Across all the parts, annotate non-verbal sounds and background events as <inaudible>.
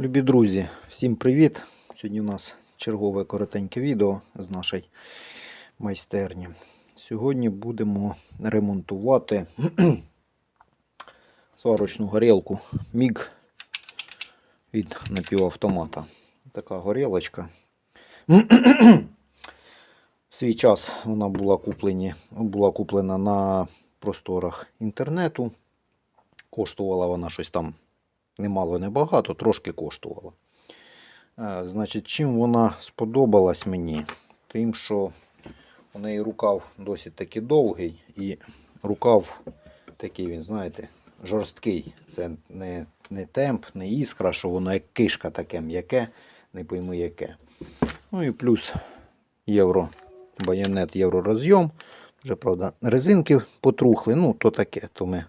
Любі друзі, всім привіт! Сьогодні у нас чергове коротеньке відео з нашої майстерні. Сьогодні будемо ремонтувати <clears throat> сварочну горілку Міг від напівавтомата. Така горілочка. <clears throat> В свій час вона була, куплені, була куплена на просторах інтернету. Коштувала вона щось там немало, небагато, трошки коштувала. Е, Значить, чим вона сподобалась мені? Тим, що у неї рукав досить таки довгий, і рукав такий, він, знаєте, жорсткий. Це не, не темп, не іскра, що воно як кишка таке м'яке, не пойми яке. Ну і плюс євро, байонет, євророзйом. Вже, правда, резинки потрухли, ну, то таке, то ми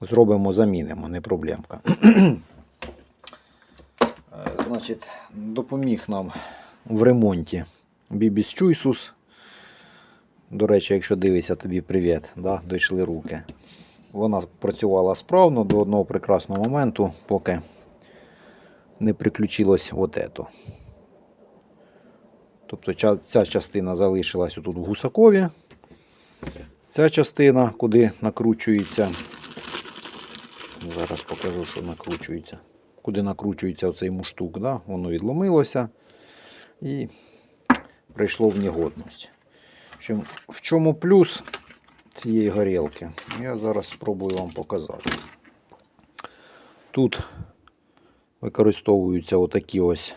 зробимо, замінимо, не проблемка. <clears throat> Е, Значить, допоміг нам в ремонті Бібіс Чуйсус. До речі, якщо дивишся, тобі привіт, да? дійшли руки. Вона працювала справно до одного прекрасного моменту, поки не приключилось от ето. Тобто ця частина залишилась тут в гусакові. Ця частина, куди накручується. Зараз покажу, що накручується. Куди накручується оцей муштук, да? воно відломилося і прийшло в негодність. В чому, плюс цієї горілки? Я зараз спробую вам показати. Тут використовуються отакі ось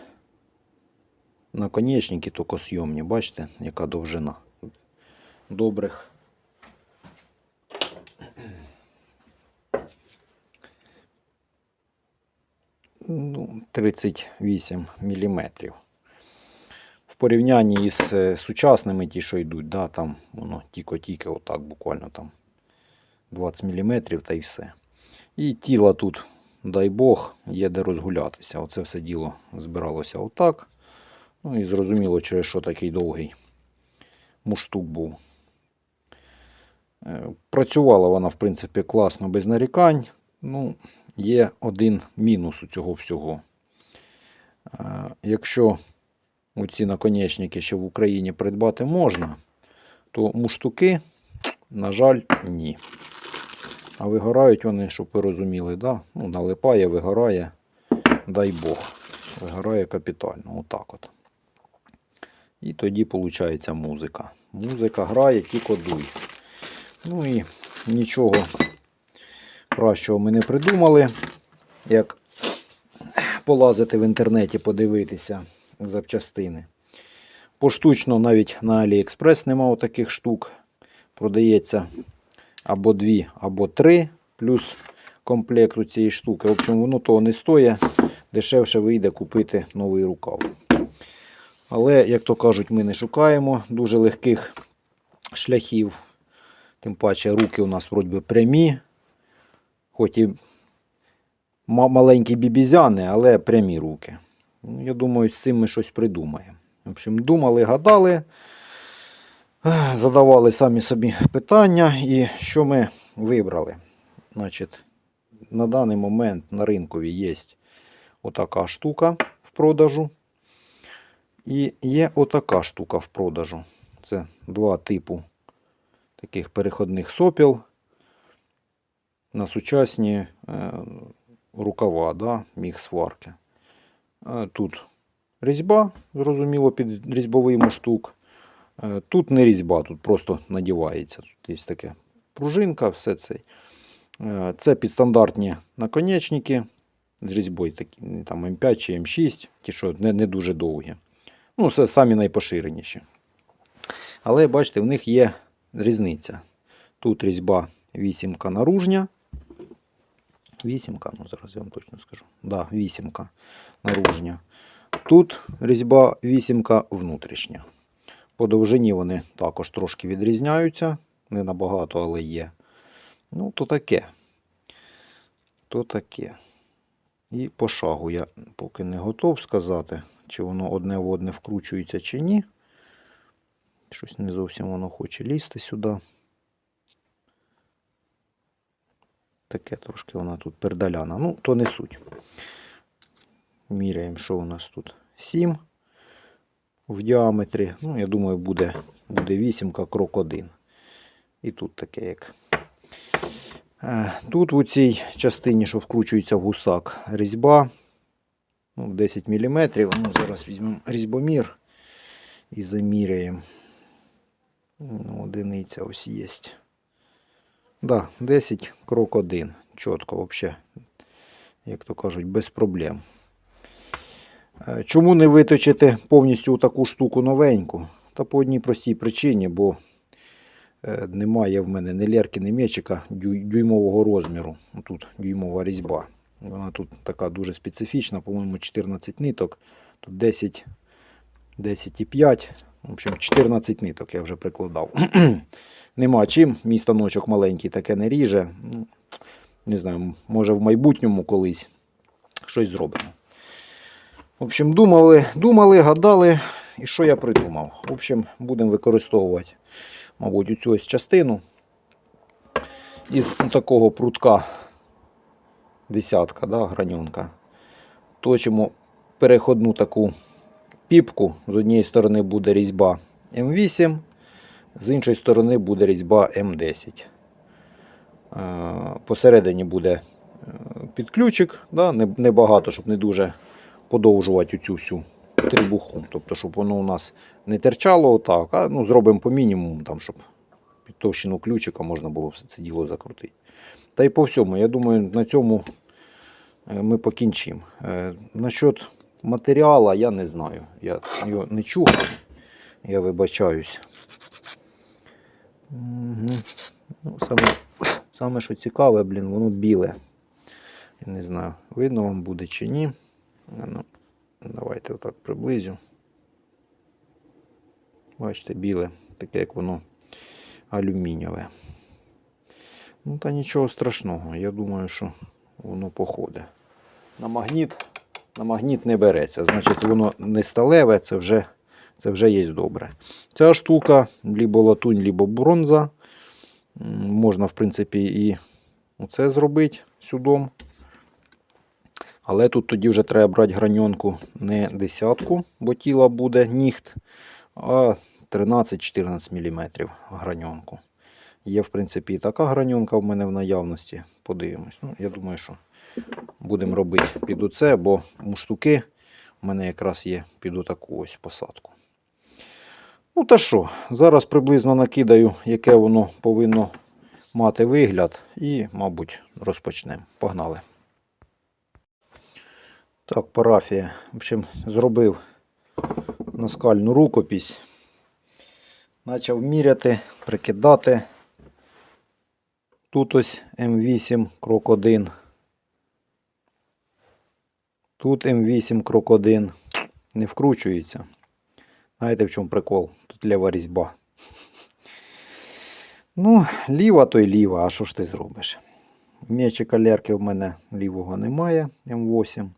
наконечники, токосйомні. Бачите, яка довжина. Добрих ну, 38 мм. В порівнянні із е, сучасними ті, що йдуть, да, там воно тільки-тільки отак буквально там 20 мм та й все. І тіло тут, дай Бог, є де розгулятися. Оце все діло збиралося отак. Ну і зрозуміло, через що такий довгий муштук був. Е, Працювала вона, в принципі, класно без нарікань. Ну, є один мінус у цього всього. Якщо ці наконечники ще в Україні придбати можна, то муштуки, на жаль, ні. А вигорають вони, щоб ви розуміли, да? ну, налипає, вигорає, дай Бог. Вигорає капітально. Отак от. І тоді виходить музика. Музика грає, тільки дуй. Ну і нічого кращого ми не придумали, як полазити в інтернеті, подивитися запчастини. Поштучно навіть на AliExpress нема таких штук. Продається або дві, або три, плюс комплект у цієї штуки. В общем, воно того не стоїть. Дешевше вийде купити новий рукав. Але, як то кажуть, ми не шукаємо дуже легких шляхів. Тим паче руки у нас вроді прямі. Хоч і маленькі бібізяни, але прямі руки. Ну, Я думаю, з цим ми щось придумаємо. В общем, думали, гадали, задавали самі собі питання, і що ми вибрали. Значить, на даний момент на ринкові є отака штука в продажу. І є отака штука в продажу. Це два типу таких переходних сопіл на сучасні е, рукава, да, міг сварки. Е, Тут різьба, зрозуміло, під різьбовий муштук. Е, Тут не різьба, тут просто надівається. Тут є таке пружинка, все це. Це підстандартні наконечники з різьбою, такі, там М5 чи М6, ті, що не, не дуже довгі. Ну, це самі найпоширеніші. Але бачите, в них є різниця. Тут різьба вісімка наружня. Вісімка, ну зараз я вам точно скажу. Да, вісімка наружня. Тут різьба вісімка внутрішня. По довжині вони також трошки відрізняються. Не набагато, але є. Ну, то таке. То таке. І по шагу я поки не готов сказати, чи воно одне в одне вкручується, чи ні. Щось не зовсім воно хоче лізти сюди. Таке трошки вона тут пердаляна. Ну, то не суть. Міряємо, що у нас тут. 7 в діаметрі. Ну, я думаю, буде, буде вісімка крок 1. І тут таке як. Е, Тут у цій частині, що вкручується в гусак, різьба ну, 10 мм. Ну, зараз візьмемо різьбомір і заміряємо. Ну, одиниця ось є. Да, 10 крок 1. Чітко, взагалі, як то кажуть, без проблем. Е, Чому не виточити повністю таку штуку новеньку? Та по одній простій причині, бо е, немає в мене ні лерки, ні м'ячика дюймового розміру. Тут дюймова різьба. Вона тут така дуже специфічна, по-моєму, 14 ниток. Тут 10, 10,5. В общем, 14 ниток я вже прикладав. <clears throat> Нема чим. Мій станочок маленький таке не ріже. Не знаю, може в майбутньому колись щось зробимо. В общем, думали, думали, гадали, і що я придумав. В общем, будемо використовувати, мабуть, цю ось частину із такого прутка десятка, да, граньонка. Точимо переходну таку піпку. З однієї сторони буде різьба М8, з іншої сторони буде різьба М10. Е, Посередині буде е, підключик, да, небагато, щоб не дуже подовжувати цю всю трибуху. Тобто, щоб воно у нас не терчало отак, а ну, зробимо по мінімуму, там, щоб під товщину ключика можна було все це діло закрутити. Та й по всьому, я думаю, на цьому е, ми покінчимо. Насчет матеріалу я не знаю. Я його не чув. Я вибачаюсь. Ну, саме, саме що цікаве, блін, воно біле. Я не знаю, видно вам буде чи ні. Ну, давайте отак приблизю. Бачите, біле, таке як воно алюмінієве. Ну, та нічого страшного. Я думаю, що воно походить. На магніт, на магніт не береться. Значить, воно не сталеве, це вже, це вже є добре. Ця штука, либо латунь, либо бронза. Можна, в принципі, і оце зробити сюдом. Але тут тоді вже треба брати граньонку не десятку, бо тіла буде нігт, а 13-14 мм граньонку. Є, в принципі, і така граньонка в мене в наявності. Подивимось. Ну, я думаю, що будемо робити під оце, бо муштуки в мене якраз є під отаку ось посадку. Ну та що, зараз приблизно накидаю, яке воно повинно мати вигляд, і, мабуть, розпочнемо. Погнали. Так, парафія. В общем, зробив наскальну рукопись. Почав міряти, прикидати. Тут ось М8 крок 1. Тут М8 крок 1. Не вкручується. Знаєте, в чому прикол? Тут ліва різьба. Ну, ліва то й ліва, а що ж ти зробиш? М'ячика лерки в мене лівого немає, М8.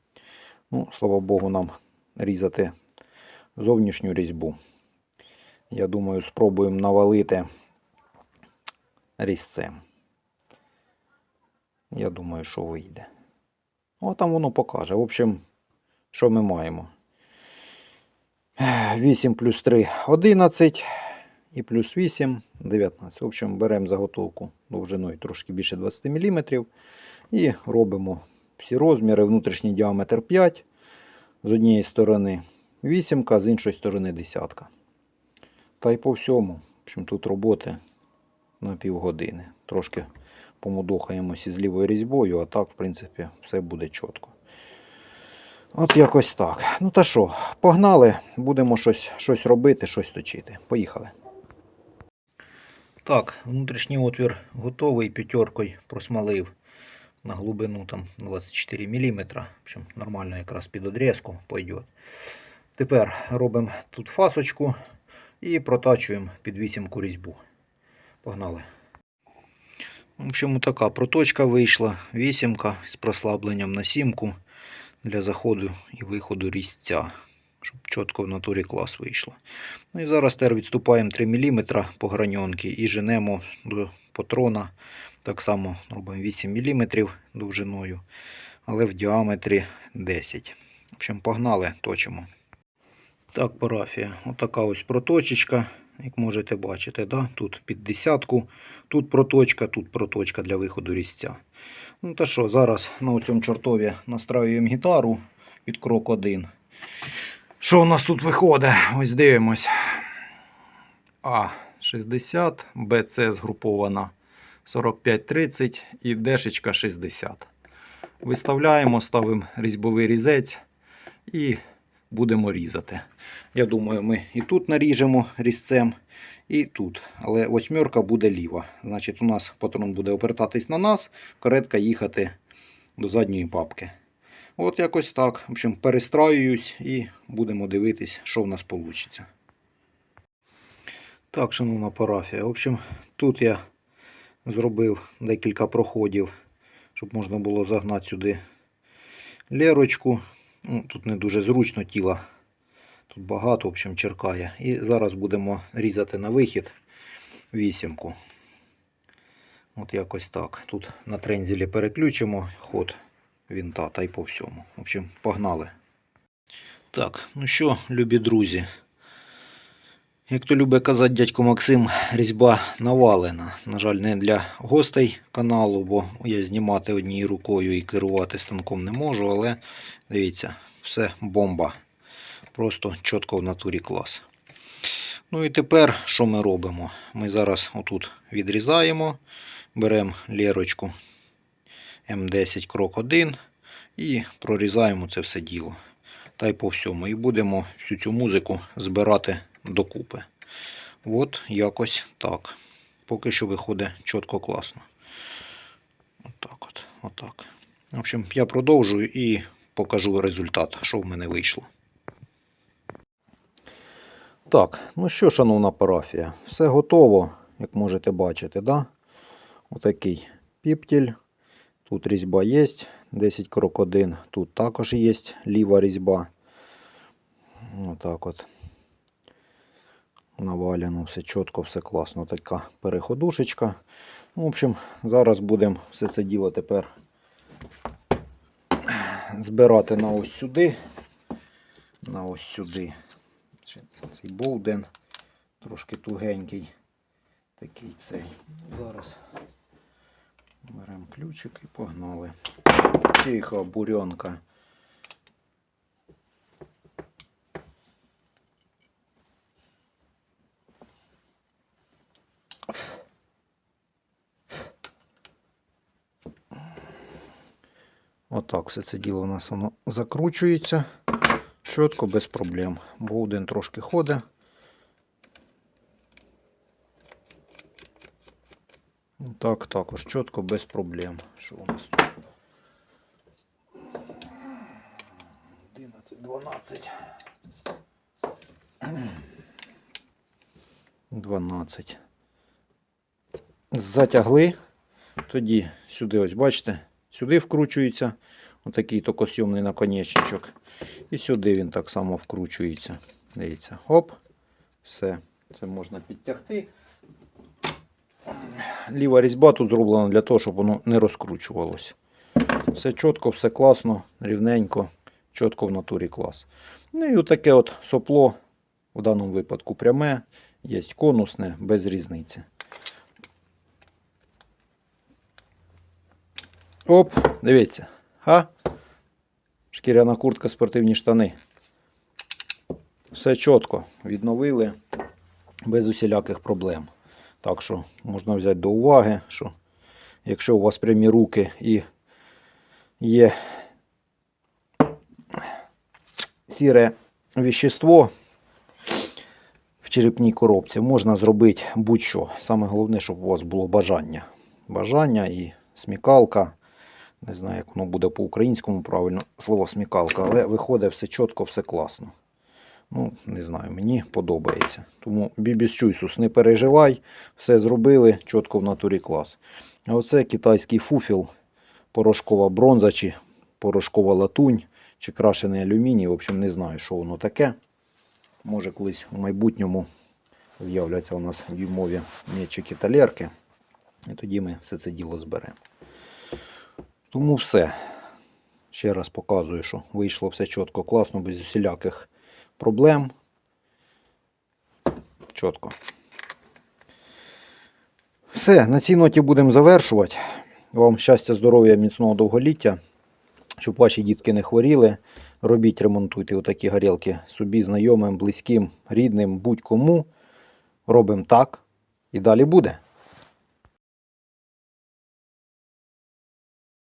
Ну, слава Богу, нам різати зовнішню різьбу. Я думаю, спробуємо навалити різцем. Я думаю, що вийде. О, там воно покаже. В общем, що ми маємо? 8 плюс 3 11 і плюс 8 19. В общем, беремо заготовку довжиною трошки більше 20 мм і робимо всі розміри. Внутрішній діаметр 5. З однієї сторони 8, з іншої сторони 10. Та й по всьому. В общем, тут роботи на півгодини. Трошки помудохаємося з лівою різьбою, а так, в принципі, все буде чітко. От якось так. Ну та що, погнали, будемо щось, щось робити, щось точити. Поїхали. Так, внутрішній отвір готовий, п'ятеркою просмалив на глибину там 24 мм. В общем, нормально якраз під одрізку пойдет. Тепер робимо тут фасочку і протачуємо під вісімку різьбу. Погнали. В общем, така проточка вийшла, вісімка з прослабленням на сімку для заходу і виходу різця, щоб чітко в натурі клас вийшло. Ну і зараз тепер відступаємо 3 мм по граньонки і женемо до патрона. Так само робимо 8 мм довжиною, але в діаметрі 10. В общем, погнали, точимо. Так, парафія. Отака ось проточечка, як можете бачити. Да? Тут під десятку, тут проточка, тут проточка для виходу різця. Ну та що, зараз на цьому чортові настраюємо гітару під крок 1. Що у нас тут виходить? Ось дивимось. А 60, БЦ згрупована 45-30 і Дешечка 60. Виставляємо, ставимо різьбовий різець і будемо різати. Я думаю, ми і тут наріжемо різцем, і тут. Але восьмерка буде ліва. Значить, у нас патрон буде обертатись на нас, каретка їхати до задньої папки. От якось так. В общем, перестраююсь і будемо дивитись, що в нас вийде. Так, шановна парафія. В общем, тут я зробив декілька проходів, щоб можна було загнати сюди лерочку. Ну, тут не дуже зручно тіла. Тут багато, в общем, черкає. І зараз будемо різати на вихід вісімку. От якось так. Тут на трензілі переключимо ход вінта та й по всьому. В общем, погнали. Так, ну що, любі друзі. Як то любить казати дядько Максим, різьба навалена. На жаль, не для гостей каналу, бо я знімати однією рукою і керувати станком не можу, але дивіться, все бомба. Просто чітко в натурі клас. Ну і тепер що ми робимо? Ми зараз отут відрізаємо, беремо лірочку М10 крок 1 і прорізаємо це все діло. Та й по всьому. І будемо всю цю музику збирати докупи. От якось так. Поки що виходить чітко класно. Отак от, отак. В общем, я продовжую і покажу результат, що в мене вийшло. Так, ну що, шановна парафія, все готово, як можете бачити, да? Отакий піптіль. Тут різьба є, 10 крок 1. Тут також є ліва різьба. Отак от. Навалено, все чітко, все класно. Така переходушечка. Ну, В общем, зараз будемо все це діло тепер збирати на ось сюди. На ось сюди. Цей болден трошки тугенький. Такий цей. Зараз беремо ключик і погнали. Тихо, бурьонка. Отак все це діло у нас воно закручується. Чітко, без проблем. Болден трошки ходить. Так, також чітко, без проблем. Що у нас тут? 11, 12. 12. Затягли. Тоді сюди, ось бачите, сюди вкручується отакий токосйомний наконечничок. І сюди він так само вкручується. Дивіться, оп, все. Це можна підтягти. Ліва різьба тут зроблена для того, щоб воно не розкручувалося. Все чітко, все класно, рівненько, чітко в натурі клас. Ну і отаке от сопло, в даному випадку пряме, є конусне, без різниці. Оп, дивіться. Ха? Шкіряна куртка, спортивні штани. Все чітко. Відновили без усіляких проблем. Так що можна взяти до уваги, що якщо у вас прямі руки і є сіре віщество в черепній коробці, можна зробити будь-що. Саме головне, щоб у вас було бажання. Бажання і смікалка. Не знаю, як воно буде по-українському правильно слово смікалка, але виходить все чітко, все класно. Ну, не знаю, мені подобається. Тому Бібіс Чуйсус, не переживай, все зробили, чітко в натурі клас. А оце китайський фуфіл, порошкова бронза, чи порошкова латунь, чи крашений алюміній. В общем, не знаю, що воно таке. Може, колись в майбутньому з'являться у нас дюймові м'ячики та лерки. І тоді ми все це діло зберемо. Тому все. Ще раз показую, що вийшло все чітко, класно, без усіляких проблем. Чітко. Все, на цій ноті будемо завершувати. Вам щастя, здоров'я, міцного довголіття, щоб ваші дітки не хворіли. Робіть, ремонтуйте отакі горілки собі, знайомим, близьким, рідним, будь-кому. Робимо так і далі буде.